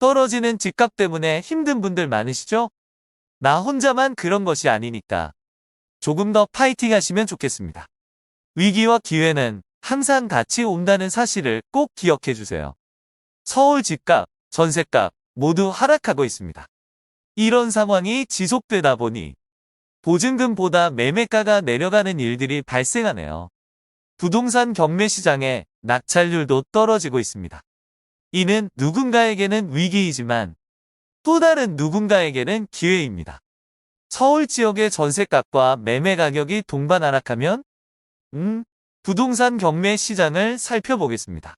떨어지는 집값 때문에 힘든 분들 많으시죠? 나 혼자만 그런 것이 아니니까 조금 더 파이팅 하시면 좋겠습니다. 위기와 기회는 항상 같이 온다는 사실을 꼭 기억해 주세요. 서울 집값, 전셋값 모두 하락하고 있습니다. 이런 상황이 지속되다 보니 보증금보다 매매가가 내려가는 일들이 발생하네요. 부동산 경매 시장에 낙찰률도 떨어지고 있습니다. 이는 누군가에게는 위기이지만 또 다른 누군가에게는 기회입니다. 서울 지역의 전셋값과 매매 가격이 동반 하락하면 음, 부동산 경매 시장을 살펴보겠습니다.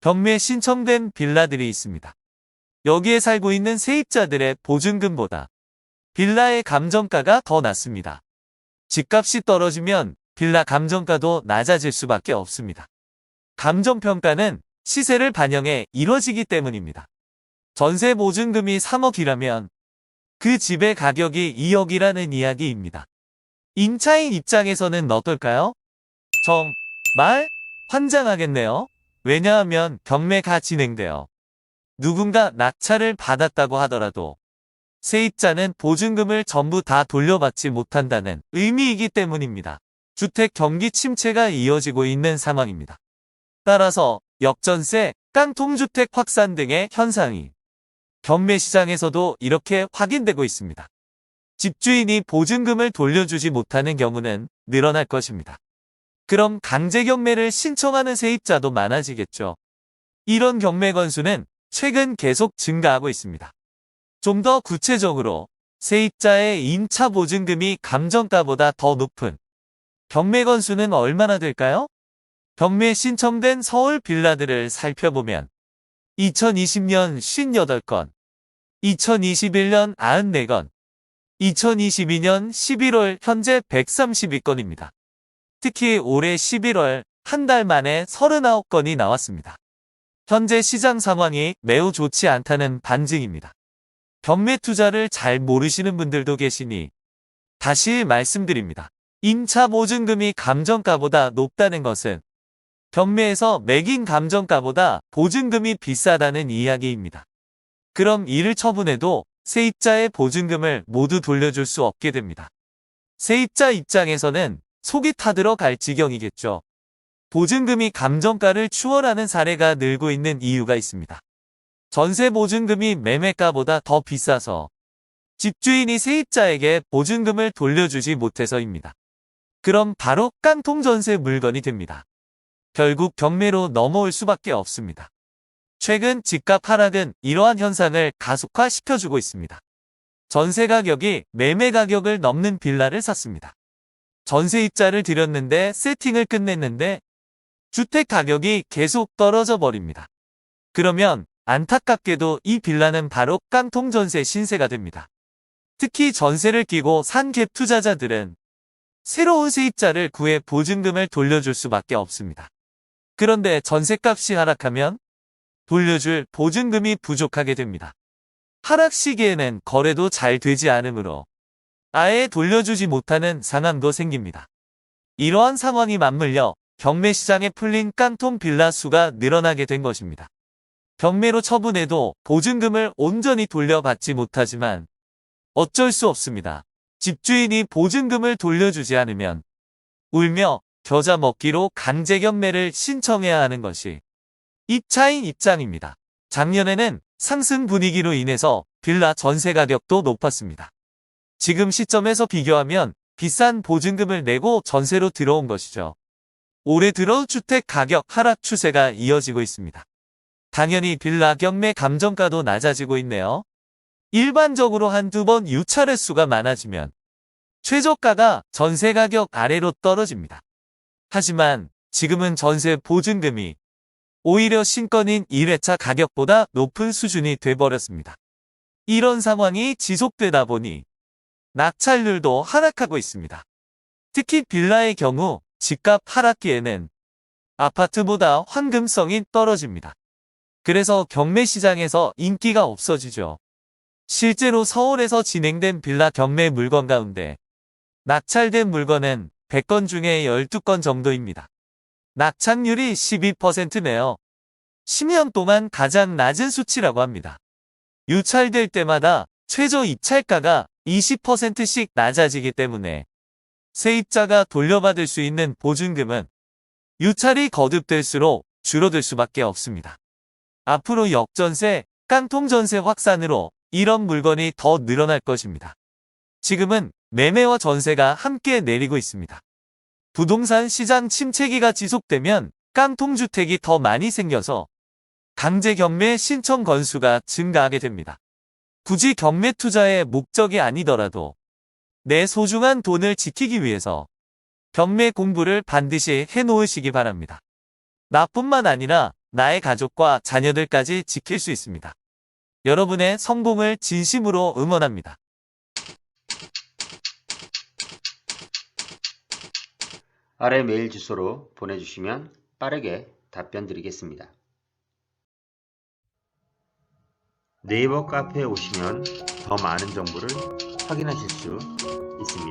경매 신청된 빌라들이 있습니다. 여기에 살고 있는 세입자들의 보증금보다 빌라의 감정가가 더 낮습니다. 집값이 떨어지면 빌라 감정가도 낮아질 수밖에 없습니다. 감정평가는 시세를 반영해 이뤄지기 때문입니다. 전세 보증금이 3억이라면 그 집의 가격이 2억이라는 이야기입니다. 임차인 입장에서는 어떨까요? 정 말 환장하겠네요. 왜냐하면 경매가 진행되어 누군가 낙찰을 받았다고 하더라도 세입자는 보증금을 전부 다 돌려받지 못한다는 의미이기 때문입니다. 주택 경기 침체가 이어지고 있는 상황입니다. 따라서 역전세, 깡통주택 확산 등의 현상이 경매 시장에서도 이렇게 확인되고 있습니다. 집주인이 보증금을 돌려주지 못하는 경우는 늘어날 것입니다. 그럼 강제 경매를 신청하는 세입자도 많아지겠죠. 이런 경매 건수는 최근 계속 증가하고 있습니다. 좀 더 구체적으로 세입자의 임차 보증금이 감정가보다 더 높은 경매 건수는 얼마나 될까요? 경매 신청된 서울 빌라들을 살펴보면 2020년 58건, 2021년 94건, 2022년 11월 현재 132건입니다. 특히 올해 11월 한 달 만에 39건이 나왔습니다. 현재 시장 상황이 매우 좋지 않다는 반증입니다. 경매 투자를 잘 모르시는 분들도 계시니 다시 말씀드립니다. 임차 보증금이 감정가보다 높다는 것은 경매에서 매긴 감정가보다 보증금이 비싸다는 이야기입니다. 그럼 이를 처분해도 세입자의 보증금을 모두 돌려줄 수 없게 됩니다. 세입자 입장에서는 속이 타들어 갈 지경이겠죠. 보증금이 감정가를 추월하는 사례가 늘고 있는 이유가 있습니다. 전세 보증금이 매매가보다 더 비싸서 집주인이 세입자에게 보증금을 돌려주지 못해서입니다. 그럼 바로 깡통 전세 물건이 됩니다. 결국 경매로 넘어올 수밖에 없습니다. 최근 집값 하락은 이러한 현상을 가속화시켜주고 있습니다. 전세 가격이 매매 가격을 넘는 빌라를 샀습니다. 전세 입자를 드렸는데 세팅을 끝냈는데 주택 가격이 계속 떨어져 버립니다. 그러면 안타깝게도 이 빌라는 바로 깡통 전세 신세가 됩니다. 특히 전세를 끼고 산 갭 투자자들은 새로운 세입자를 구해 보증금을 돌려줄 수밖에 없습니다. 그런데 전세값이 하락하면 돌려줄 보증금이 부족하게 됩니다. 하락 시기에는 거래도 잘 되지 않으므로 아예 돌려주지 못하는 상황도 생깁니다. 이러한 상황이 맞물려 경매 시장에 풀린 깡통 빌라 수가 늘어나게 된 것입니다. 경매로 처분해도 보증금을 온전히 돌려받지 못하지만 어쩔 수 없습니다. 집주인이 보증금을 돌려주지 않으면 울며 겨자 먹기로 강제 경매를 신청해야 하는 것이 입차인 입장입니다. 작년에는 상승 분위기로 인해서 빌라 전세 가격도 높았습니다. 지금 시점에서 비교하면 비싼 보증금을 내고 전세로 들어온 것이죠. 올해 들어 주택 가격 하락 추세가 이어지고 있습니다. 당연히 빌라 경매 감정가도 낮아지고 있네요. 일반적으로 한두 번 유찰 횟수가 많아지면 최저가가 전세 가격 아래로 떨어집니다. 하지만 지금은 전세 보증금이 오히려 신건인 1회차 가격보다 높은 수준이 돼버렸습니다. 이런 상황이 지속되다 보니 낙찰률도 하락하고 있습니다. 특히 빌라의 경우 집값 하락기에는 아파트보다 황금성이 떨어집니다. 그래서 경매 시장에서 인기가 없어지죠. 실제로 서울에서 진행된 빌라 경매 물건 가운데 낙찰된 물건은 100건 중에 12건 정도입니다. 낙찰률이 12%네요. 10년 동안 가장 낮은 수치라고 합니다. 유찰될 때마다 최저 입찰가가 20%씩 낮아지기 때문에 세입자가 돌려받을 수 있는 보증금은 유찰이 거듭될수록 줄어들 수밖에 없습니다. 앞으로 역전세, 깡통전세 확산으로 이런 물건이 더 늘어날 것입니다. 지금은 매매와 전세가 함께 내리고 있습니다. 부동산 시장 침체기가 지속되면 깡통주택이 더 많이 생겨서 강제 경매 신청 건수가 증가하게 됩니다. 굳이 경매 투자의 목적이 아니더라도 내 소중한 돈을 지키기 위해서 경매 공부를 반드시 해놓으시기 바랍니다. 나뿐만 아니라 나의 가족과 자녀들까지 지킬 수 있습니다. 여러분의 성공을 진심으로 응원합니다. 아래 메일 주소로 보내주시면 빠르게 답변 드리겠습니다. 네이버 카페에 오시면 더 많은 정보를 확인하실 수 있습니다.